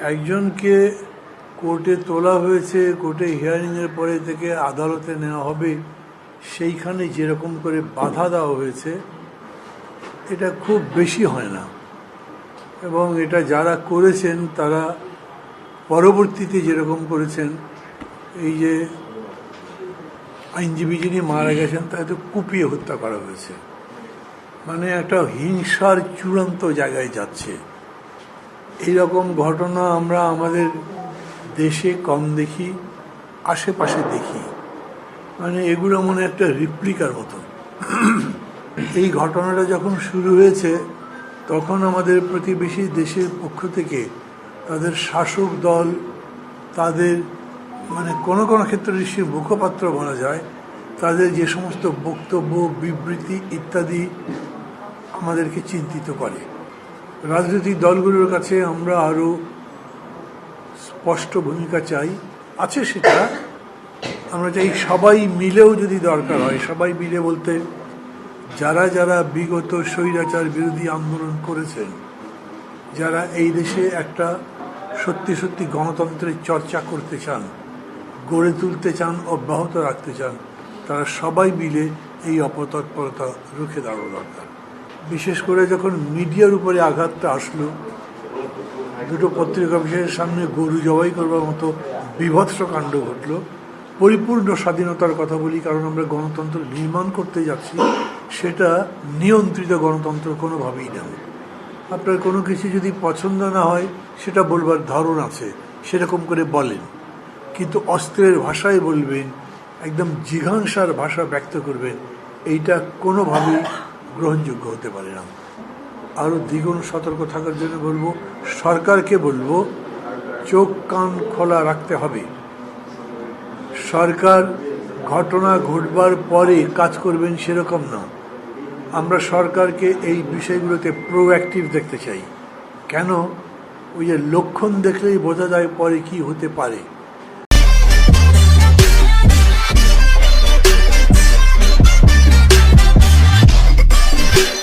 একজনকে কোর্টে তোলা হয়েছে, কোর্টে হিয়ারিংয়ের পরে থেকে আদালতে নেওয়া হবে, সেইখানে যেরকম করে বাধা দেওয়া হয়েছে, এটা খুব বেশি হয় না। এবং এটা যারা করেছেন, তারা পরবর্তীতে যেরকম করেছেন, এই যে আইনজীবী যিনি মারা গেছেন, তাকে কুপিয়ে হত্যা করা হয়েছে। মানে একটা হিংসার চূড়ান্ত জায়গায় যাচ্ছে। এইরকম ঘটনা আমরা আমাদের দেশে কম দেখি, আশেপাশে দেখি। মানে এগুলো মনে একটা রিপ্লিকার মতো। এই ঘটনাটা যখন শুরু হয়েছে, তখন আমাদের প্রতিবেশী দেশের পক্ষ থেকে তাদের শাসক দল, তাদের মানে কোনো কোনো ক্ষেত্রে নিশ্চয়ই মুখপাত্র বলা যায়, তাদের যে সমস্ত বক্তব্য, বিবৃতি ইত্যাদি আমাদেরকে চিন্তিত করে। রাজনৈতিক দলগুলোর কাছে আমরা আরও স্পষ্ট ভূমিকা চাই। আছে সেটা। আমরা চাই সবাই মিলেও যদি দরকার হয়, সবাই মিলে বলতে যারা যারা বিগত স্বৈরাচার বিরোধী আন্দোলন করেছেন, যারা এই দেশে একটা সত্যি সত্যি গণতন্ত্রের চর্চা করতে চান, গড়ে তুলতে চান, অব্যাহত রাখতে চান, তারা সবাই মিলে এই অপতৎপরতা রুখে দাঁড়ানো দরকার। বিশেষ করে যখন মিডিয়ার উপরে আঘাতটা আসলো, দুটো পত্রিকা বিশেষের সামনে গরু জবাই করবার মতো বিভৎস কাণ্ড ঘটলো। পরিপূর্ণ স্বাধীনতার কথা বলি, কারণ আমরা গণতন্ত্র নির্মাণ করতে যাচ্ছি, সেটা নিয়ন্ত্রিত গণতন্ত্র কোনোভাবেই না। আপনার কোনো কিছু যদি পছন্দ না হয়, সেটা বলবার ধরন আছে, সেরকম করে বলেন। কিন্তু অস্ত্রের ভাষায় বলবেন, একদম জিঘাংসার ভাষা ব্যক্ত করবেন, এইটা কোনোভাবেই গ্রহণযোগ্য হতে পারে না। আরও দ্বিগুণ সতর্ক থাকার জন্য বলব, সরকারকে বলব, চোখ কান খোলা রাখতে হবে। সরকার ঘটনা ঘটবার পরে কাজ করবেন সেরকম না। আমরা সরকারকে এই বিষয়গুলোতে প্রোঅ্যাক্টিভ দেখতে চাই। কেন? ওই যে লক্ষণ দেখলেই বোঝা যায় পরে কি হতে পারে।